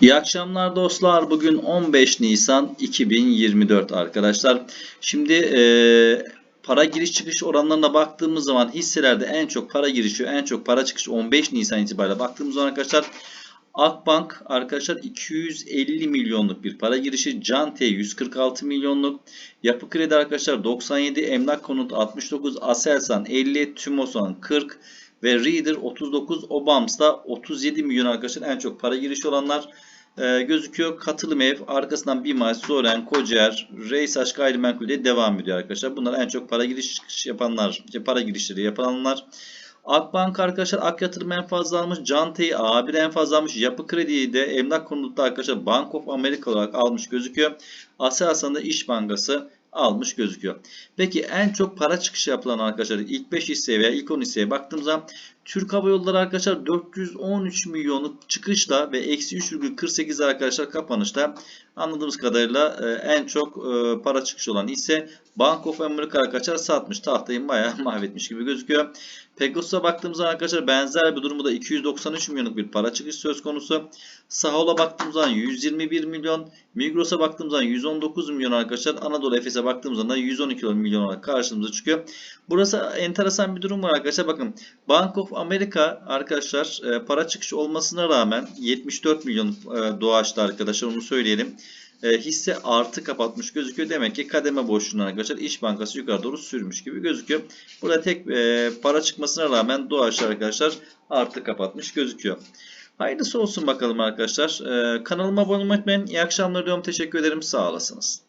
İyi akşamlar dostlar. Bugün 15 Nisan 2024 arkadaşlar. Şimdi e, para giriş çıkış oranlarına baktığımız zaman hisselerde en çok para girişi, en çok para çıkışı 15 Nisan itibariyle baktığımız zaman arkadaşlar Akbank arkadaşlar 250 milyonluk bir para girişi. Cante 146 milyonluk. Yapı Kredi arkadaşlar 97. Emlak Konut 69. Aselsan 50. Tümosan 40. Ve Reader 39. Obams da 37 milyon arkadaşlar en çok para girişi olanlar e, gözüküyor. Katılım ev arkasından Bimaş, Zoren, Kocer, Reysaş gayrimenkul diye devam ediyor arkadaşlar. Bunlar en çok para giriş yapanlar, para girişleri yapanlar. Akbank arkadaşlar Ak Yatırım en fazla almış. Cante'yi A1 en fazla almış. Yapı Kredi'yi de Emlak Konut'ta arkadaşlar Bank of America olarak almış gözüküyor. Aselsan'da İş Bankası almış gözüküyor. Peki en çok para çıkışı yapılan arkadaşlar ilk 5 hisseye veya ilk 10 hisseye baktığımız zaman Türk Hava Yolları arkadaşlar 413 milyonluk çıkışla ve eksi 3,48 arkadaşlar kapanışta anladığımız kadarıyla e, en çok e, para çıkışı olan hisse Bank of America arkadaşlar satmış. Tahtayı bayağı mahvetmiş gibi gözüküyor. Pegasus'a baktığımız zaman arkadaşlar benzer bir durumu da 293 milyonluk bir para çıkışı söz konusu. Sahol'a baktığımız zaman 121 milyon. Migros'a baktığımız zaman 119 milyon arkadaşlar. Anadolu Efes'e baktığımız zaman da 112 milyon olarak karşımıza çıkıyor. Burası enteresan bir durum var arkadaşlar. Bakın Bank of America arkadaşlar e, para çıkışı olmasına rağmen 74 milyon e, doğaçta arkadaşlar onu söyleyelim. E, hisse artı kapatmış gözüküyor. Demek ki kademe boşluğuna arkadaşlar İş Bankası yukarı doğru sürmüş gibi gözüküyor. Burada tek para çıkmasına rağmen doğaçta arkadaşlar artı kapatmış gözüküyor. Hayırlısı olsun bakalım arkadaşlar. Kanalıma abone olmayı unutmayın. İyi akşamlar diyorum. Teşekkür ederim. Sağ olasınız.